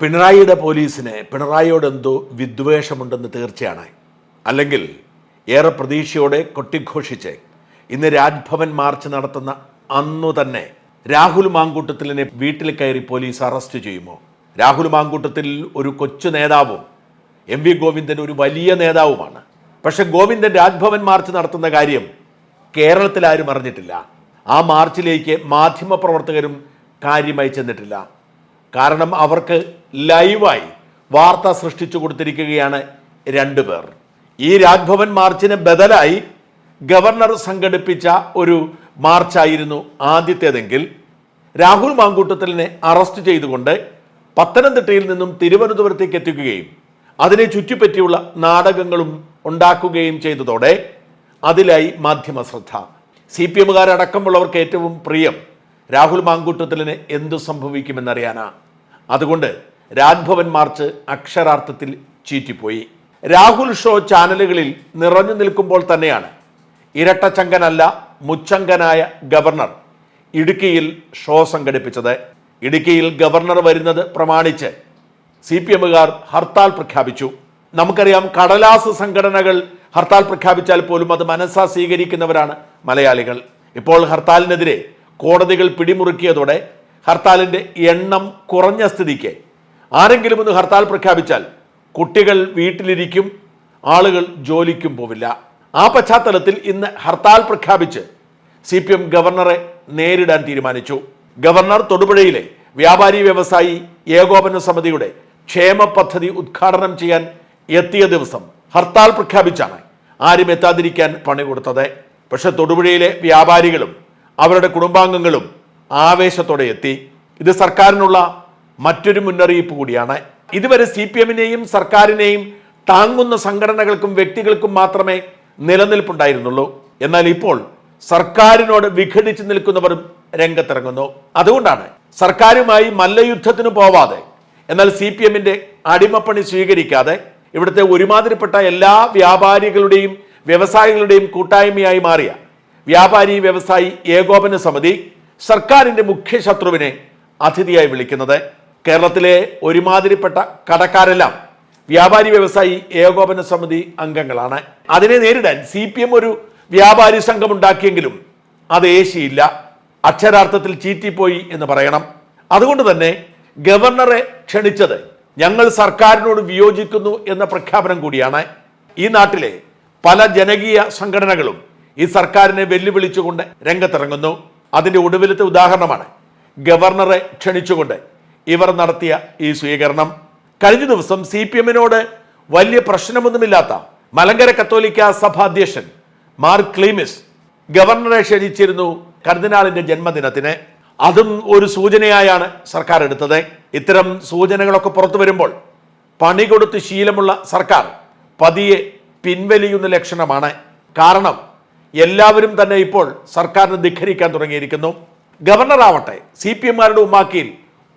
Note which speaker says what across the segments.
Speaker 1: പിണറായിയുടെ പോലീസിന് പിണറായിയോട് എന്തോ വിദ്വേഷമുണ്ടെന്ന് തീർച്ചയാണ്. അല്ലെങ്കിൽ ഏറെ പ്രതീക്ഷയോടെ കൊട്ടിഘോഷിച്ച് ഇന്ന് രാജ്ഭവൻ മാർച്ച് നടത്തുന്ന അന്നു തന്നെ രാഹുൽ മാങ്കൂട്ടത്തിലിനെ വീട്ടിൽ കയറി പോലീസ് അറസ്റ്റ് ചെയ്യുമോ? രാഹുൽ മാങ്കൂട്ടത്തിൽ ഒരു കൊച്ചു നേതാവും എം വി ഗോവിന്ദൻ ഒരു വലിയ നേതാവുമാണ്. പക്ഷെ ഗോവിന്ദൻ രാജ്ഭവൻ മാർച്ച് നടത്തുന്ന കാര്യം കേരളത്തിൽ ആരും അറിഞ്ഞിട്ടില്ല. ആ മാർച്ചിലേക്ക് മാധ്യമപ്രവർത്തകരും കാര്യമായി ചെന്നിട്ടില്ല. കാരണം അവർക്ക് ലൈവായി വാർത്ത സൃഷ്ടിച്ചു കൊടുത്തിരിക്കുകയാണ് രണ്ടു പേർ. ഈ രാജ്ഭവൻ മാർച്ചിന് ബദലായി ഗവർണർ സംഘടിപ്പിച്ച ഒരു മാർച്ചായിരുന്നു ആദ്യത്തേതെങ്കിൽ രാഹുൽ മാങ്കൂട്ടത്തലിനെ അറസ്റ്റ് ചെയ്തുകൊണ്ട് പത്തനംതിട്ടയിൽ നിന്നും തിരുവനന്തപുരത്തേക്ക് എത്തിക്കുകയും അതിനെ ചുറ്റിപ്പറ്റിയുള്ള നാടകങ്ങളും ഉണ്ടാക്കുകയും ചെയ്തതോടെ അതിലായി മാധ്യമ ശ്രദ്ധ. സി പി എമ്മുകാരടക്കമുള്ളവർക്ക് ഏറ്റവും പ്രിയം രാഹുൽ മാങ്കൂട്ടത്തിലിന് എന്തു സംഭവിക്കുമെന്നറിയാനാ. അതുകൊണ്ട് രാജ്ഭവൻ മാർച്ച് അക്ഷരാർത്ഥത്തിൽ ചീറ്റിപ്പോയി. രാഹുൽ ഷോ ചാനലുകളിൽ നിറഞ്ഞു നിൽക്കുമ്പോൾ തന്നെയാണ് ഇരട്ടച്ചങ്കനല്ല മുച്ചങ്കനായ ഗവർണർ ഇടുക്കിയിൽ ഷോ സംഘടിപ്പിച്ചത്. ഇടുക്കിയിൽ ഗവർണർ വരുന്നത് പ്രമാണിച്ച് സി പി എമ്മുകാർ ഹർത്താൽ പ്രഖ്യാപിച്ചു. നമുക്കറിയാം കടലാസ് സംഘടനകൾ ഹർത്താൽ പ്രഖ്യാപിച്ചാൽ പോലും അത് മനസ്സാ സ്വീകരിക്കുന്നവരാണ് മലയാളികൾ. ഇപ്പോൾ ഹർത്താലിനെതിരെ കോടതികൾ പിടിമുറുക്കിയതോടെ ഹർത്താലിന്റെ എണ്ണം കുറഞ്ഞ സ്ഥിതിക്ക്. ആരെങ്കിലും ഒന്ന് ഹർത്താൽ പ്രഖ്യാപിച്ചാൽ കുട്ടികൾ വീട്ടിലിരിക്കും ആളുകൾ ജോലിക്കും പോവില്ല. ആ പശ്ചാത്തലത്തിൽ ഇന്ന് ഹർത്താൽ പ്രഖ്യാപിച്ച് സി പി എം ഗവർണറെ നേരിടാൻ തീരുമാനിച്ചു. ഗവർണർ തൊടുപുഴയിലെ വ്യാപാരി വ്യവസായി ഏകോപന സമിതിയുടെ ക്ഷേമ പദ്ധതി ഉദ്ഘാടനം ചെയ്യാൻ എത്തിയ ദിവസം ഹർത്താൽ പ്രഖ്യാപിച്ചാണ് ആരും എത്താതിരിക്കാൻ പണി കൊടുത്തത്. പക്ഷെ തൊടുപുഴയിലെ വ്യാപാരികളും അവരുടെ കുടുംബാംഗങ്ങളും ആവേശത്തോടെ എത്തി. ഇത് സർക്കാരിനുള്ള മറ്റൊരു മുന്നറിയിപ്പ് കൂടിയാണ്. ഇതുവരെ സി പി എമ്മിനെയും സർക്കാരിനെയും താങ്ങുന്ന സംഘടനകൾക്കും വ്യക്തികൾക്കും മാത്രമേ നിലനിൽപ്പുണ്ടായിരുന്നുള്ളൂ. എന്നാൽ ഇപ്പോൾ സർക്കാരിനോട് വിഘടിച്ചു നിൽക്കുന്നവരും രംഗത്തിറങ്ങുന്നു. അതുകൊണ്ടാണ് സർക്കാരുമായി മല്ലയുദ്ധത്തിന് പോവാതെ എന്നാൽ സി പി എമ്മിന്റെ അടിമപ്പണി സ്വീകരിക്കാതെ ഇവിടുത്തെ ഒരുമാതിരിപ്പെട്ട എല്ലാ വ്യാപാരികളുടെയും വ്യവസായികളുടെയും കൂട്ടായ്മയായി മാറിയ വ്യാപാരി വ്യവസായി ഏകോപന സമിതി സർക്കാരിന്റെ മുഖ്യ ശത്രുവിനെ അതിഥിയായി വിളിക്കുന്നത്. കേരളത്തിലെ ഒരുമാതിരിപ്പെട്ട കടക്കാരെല്ലാം വ്യാപാരി വ്യവസായി ഏകോപന സമിതി അംഗങ്ങളാണ്. അതിനെ നേരിടാൻ സി പി എം ഒരു വ്യാപാരി സംഘം ഉണ്ടാക്കിയെങ്കിലും അത് ഏശിയില്ല. അക്ഷരാർത്ഥത്തിൽ ചീറ്റിപ്പോയി എന്ന് പറയണം. അതുകൊണ്ട് തന്നെ ഗവർണറെ ക്ഷണിച്ചത് ഞങ്ങൾ സർക്കാരിനോട് വിയോജിക്കുന്നു എന്ന പ്രഖ്യാപനം കൂടിയാണ്. ഈ നാട്ടിലെ പല ജനകീയ സംഘടനകളും ഈ സർക്കാരിനെ വെല്ലുവിളിച്ചുകൊണ്ട് രംഗത്തിറങ്ങുന്നു. അതിന്റെ ഒടുവിലത്തെ ഉദാഹരണമാണ് ഗവർണറെ ക്ഷണിച്ചുകൊണ്ട് ഇവർ നടത്തിയ ഈ സ്വീകരണം. കഴിഞ്ഞ ദിവസം സി പി എമ്മിനോട് വലിയ പ്രശ്നമൊന്നുമില്ലാത്ത മലങ്കര കത്തോലിക്ക സഭാധ്യക്ഷൻ മാർ ക്ലീമിസ് ഗവർണറെ ക്ഷണിച്ചിരുന്നു കർദിനാളിന്റെ ജന്മദിനത്തിന്. അതും ഒരു സൂചനയായാണ് സർക്കാർ എടുത്തത്. ഇത്തരം സൂചനകളൊക്കെ പുറത്തു വരുമ്പോൾ പണി കൊടുത്ത് ശീലമുള്ള സർക്കാർ പതിയെ പിൻവലിയുന്ന ലക്ഷണമാണ്. കാരണം എല്ലാവരും തന്നെ ഇപ്പോൾ സർക്കാരിനെ ധിഖരിക്കാൻ തുടങ്ങിയിരിക്കുന്നു. ഗവർണർ ആവട്ടെ സി പി എമ്മാരുടെ ഉമ്മാക്കിയിൽ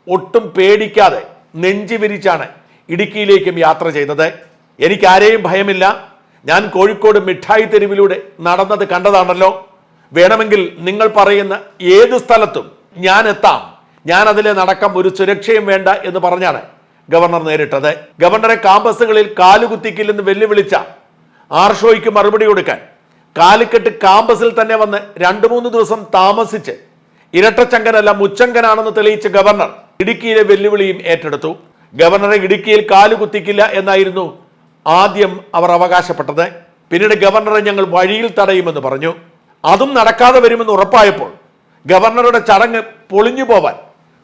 Speaker 1: ഒട്ടും പേടിക്കാതെ നെഞ്ചി വിരിച്ചാണ് ഇടുക്കിയിലേക്കും യാത്ര ചെയ്തത്. എനിക്ക് ആരെയും ഭയമില്ല. ഞാൻ കോഴിക്കോട് മിഠായി തെരുവിലൂടെ നടന്നത് കണ്ടതാണല്ലോ. വേണമെങ്കിൽ നിങ്ങൾ പറയുന്ന ഏത് സ്ഥലത്തും ഞാൻ എത്താം. ഞാൻ അതിലെ നടക്കം ഒരു സുരക്ഷയും വേണ്ട എന്ന് പറഞ്ഞാണ് ഗവർണർ നേരിട്ടത്. ഗവർണറെ കാമ്പസുകളിൽ കാലുകുത്തിക്കില്ലെന്ന് വെല്ലുവിളിച്ച ആർഷോയ്ക്ക് മറുപടി കൊടുക്കാൻ കാലിക്കട്ട് കാമ്പസിൽ തന്നെ വന്ന് രണ്ടു മൂന്ന് ദിവസം താമസിച്ച് ഇരട്ടച്ചങ്കനല്ല മുച്ചങ്കനാണെന്ന് തെളിയിച്ച ഗവർണർ ഇടുക്കിയിലെ വെല്ലുവിളിയും ഏറ്റെടുത്തു. ഗവർണറെ ഇടുക്കിയിൽ കാലുകുത്തിക്കില്ല എന്നായിരുന്നു ആദ്യം അവർ അവകാശപ്പെട്ടത്. പിന്നീട് ഗവർണറെ ഞങ്ങൾ വഴിയിൽ തടയുമെന്ന് പറഞ്ഞു. അതും നടക്കാതെ വരുമെന്ന് ഉറപ്പായപ്പോൾ ഗവർണറുടെ ചടങ്ങ് പൊളിഞ്ഞു പോവാൻ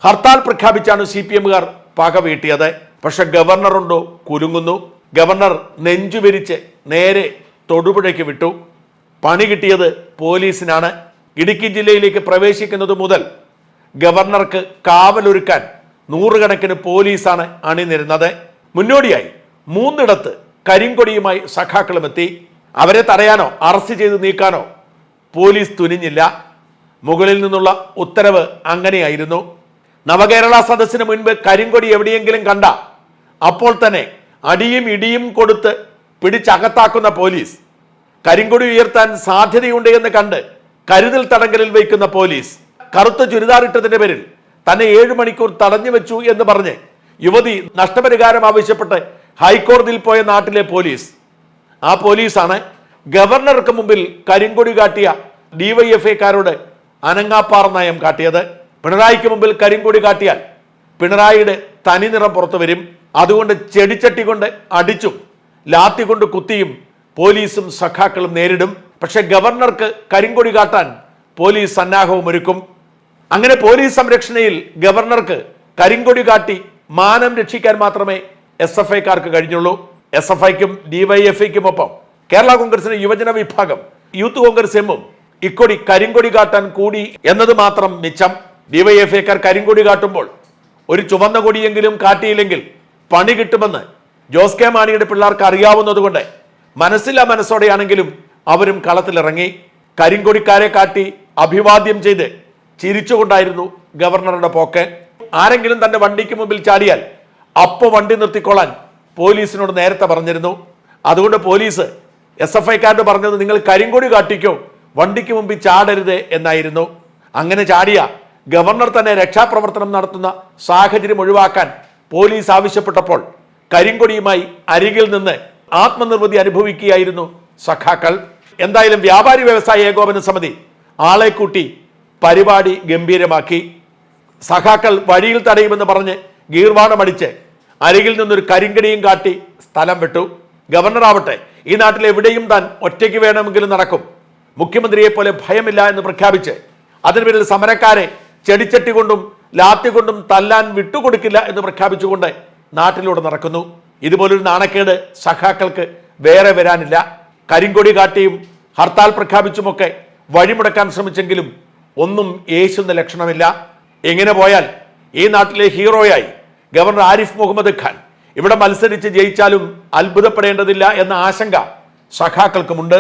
Speaker 1: ഹർത്താൽ പ്രഖ്യാപിച്ചാണ് സി പി എമ്മുകാർ പക വീട്ടിയത്. പക്ഷെ ഗവർണറുണ്ടോ കുലുങ്ങുന്നു. ഗവർണർ നെഞ്ചുവിരിച്ച് നേരെ തൊടുപുഴയ്ക്ക് വിട്ടു. പണി കിട്ടിയത് പോലീസിനാണ്. ഇടുക്കി ജില്ലയിലേക്ക് പ്രവേശിക്കുന്നത് മുതൽ ഗവർണർക്ക് കാവലൊരുക്കാൻ നൂറുകണക്കിന് പോലീസാണ് അണിനിരുന്നത്. മുന്നോടിയായി മൂന്നിടത്ത് കരിങ്കൊടിയുമായി സഖാക്കളും എത്തി അവരെ തടയാനോ അറസ്റ്റ് ചെയ്ത് നീക്കാനോ പോലീസ് തുനിഞ്ഞില്ല. മുകളിൽ നിന്നുള്ള ഉത്തരവ് അങ്ങനെയായിരുന്നു. നവകേരള സദസ്സിന് മുൻപ് കരിങ്കൊടി എവിടെയെങ്കിലും കണ്ട അപ്പോൾ തന്നെ അടിയും ഇടിയും കൊടുത്ത് പിടിച്ചകത്താക്കുന്ന പോലീസ് കരിങ്കൊടി ഉയർത്താൻ സാധ്യതയുണ്ട് എന്ന് കണ്ട് കരുതൽ തടങ്കലിൽ വയ്ക്കുന്ന പോലീസ് കറുത്ത ചുരിദാറിട്ടതിന്റെ പേരിൽ തന്നെ ഏഴു മണിക്കൂർ തടഞ്ഞു വെച്ചു എന്ന് പറഞ്ഞ് യുവതി നഷ്ടപരിഹാരം ആവശ്യപ്പെട്ട് ഹൈക്കോടതിയിൽ പോയ നാട്ടിലെ പോലീസ്. ആ പോലീസാണ് ഗവർണർക്ക് മുമ്പിൽ കരിങ്കൊടി കാട്ടിയ ഡിവൈഎഫ്ഐക്കാരോട് അനങ്ങാപ്പാറ നയം കാട്ടിയത്. പിണറായിക്ക് മുമ്പിൽ കരിങ്കൊടി കാട്ടിയാൽ പിണറായിയുടെ തനി നിറം പുറത്തു വരും. അതുകൊണ്ട് ചെടിച്ചട്ടി കൊണ്ട് അടിച്ചും ലാത്തി കൊണ്ട് കുത്തിയും പോലീസും സഖാക്കളും നേരിടും. പക്ഷെ ഗവർണർക്ക് കരിങ്കൊടി കാട്ടാൻ പോലീസ് സന്നാഹവും ഒരുക്കും. അങ്ങനെ പോലീസ് സംരക്ഷണയിൽ ഗവർണർക്ക് കരിങ്കൊടി കാട്ടി മാനം രക്ഷിക്കാൻ മാത്രമേ എസ് എഫ് ഐക്കാർക്ക് കഴിഞ്ഞുള്ളൂ. എസ് എഫ് ഐക്കും ഡിവൈഎഫ്ഐക്കും ഒപ്പം കേരള കോൺഗ്രസിന്റെ യുവജന വിഭാഗം യൂത്ത് കോൺഗ്രസ് എമ്മും ഇക്കൊടി കരിങ്കൊടി കാട്ടാൻ കൂടി എന്നത് മാത്രം മിച്ചം. ഡിവൈഎഫ്ഐക്കാർ കരിങ്കൊടി കാട്ടുമ്പോൾ ഒരു ചുവന്ന കൊടിയെങ്കിലും കാട്ടിയില്ലെങ്കിൽ പണി കിട്ടുമെന്ന് ജോസ് കെ മാണിയുടെ പിള്ളേർക്ക് അറിയാവുന്നതുകൊണ്ട് മനസ്സില്ലാ മനസ്സോടെയാണെങ്കിലും അവരും കളത്തിലിറങ്ങി കരിങ്കൊടിക്കാരെ കാട്ടി അഭിവാദ്യം ചെയ്ത് ചിരിച്ചുകൊണ്ടായിരുന്നു ഗവർണറുടെ പോക്ക്. ആരെങ്കിലും തന്റെ വണ്ടിക്ക് മുമ്പിൽ ചാടിയാൽ അപ്പോൾ വണ്ടി നിർത്തിക്കൊള്ളാൻ പോലീസിനോട് നേരത്തെ പറഞ്ഞിരുന്നു. അതുകൊണ്ട് പോലീസ് എസ് എഫ് ഐക്കാരോട് പറഞ്ഞത് നിങ്ങൾ കരിങ്കൊടി കാട്ടിക്കോ വണ്ടിക്ക് മുമ്പിൽ ചാടരുത് എന്നായിരുന്നു. അങ്ങനെ ചാടിയ ഗവർണർ തന്നെ രക്ഷാപ്രവർത്തനം നടത്തുന്ന സാഹചര്യം ഒഴിവാക്കാൻ പോലീസ് ആവശ്യപ്പെട്ടപ്പോൾ കരിങ്കൊടിയുമായി അരികിൽ നിന്ന് ആത്മനിർവൃതി അനുഭവിക്കുകയായിരുന്നു സഖാക്കൾ. എന്തായാലും വ്യാപാരി വ്യവസായ ഏകോപന സമിതി ആളെ കൂട്ടി പരിപാടി ഗംഭീരമാക്കി. സഖാക്കൾ വഴിയിൽ തടയുമെന്ന് പറഞ്ഞ് ഗീർവാണമടിച്ച് അരികിൽ നിന്നൊരു കരിങ്കടിയും കാട്ടി സ്ഥലം വിട്ടു. ഗവർണർ ആവട്ടെ ഈ നാട്ടിൽ എവിടെയും താൻ ഒറ്റയ്ക്ക് വേണമെങ്കിലും നടക്കും. മുഖ്യമന്ത്രിയെ പോലെ ഭയമില്ല എന്ന് പ്രഖ്യാപിച്ച് അതിന് പേരിൽ സമരക്കാരെ ചെടിച്ചട്ടി കൊണ്ടും ലാത്തി കൊണ്ടും തല്ലാൻ വിട്ടുകൊടുക്കില്ല എന്ന് പ്രഖ്യാപിച്ചുകൊണ്ട് നാട്ടിലൂടെ നടക്കുന്നു. ഇതുപോലൊരു നാണക്കേട് സഖാക്കൾക്ക് വേറെ വരാനില്ല. കരിങ്കൊടി കാട്ടിയും ഹർത്താൽ പ്രഖ്യാപിച്ചുമൊക്കെ വഴിമുടക്കാൻ ശ്രമിച്ചെങ്കിലും ഒന്നും യേശുന്ന ലക്ഷണമില്ല. എങ്ങനെ പോയാൽ ഈ നാട്ടിലെ ഹീറോയായി ഗവർണർ ആരിഫ് മുഹമ്മദ് ഖാൻ ഇവിടെ മത്സരിച്ച് ജയിച്ചാലും അത്ഭുതപ്പെടേണ്ടതില്ല എന്ന ആശങ്ക സഖാക്കൾക്കുമുണ്ട്.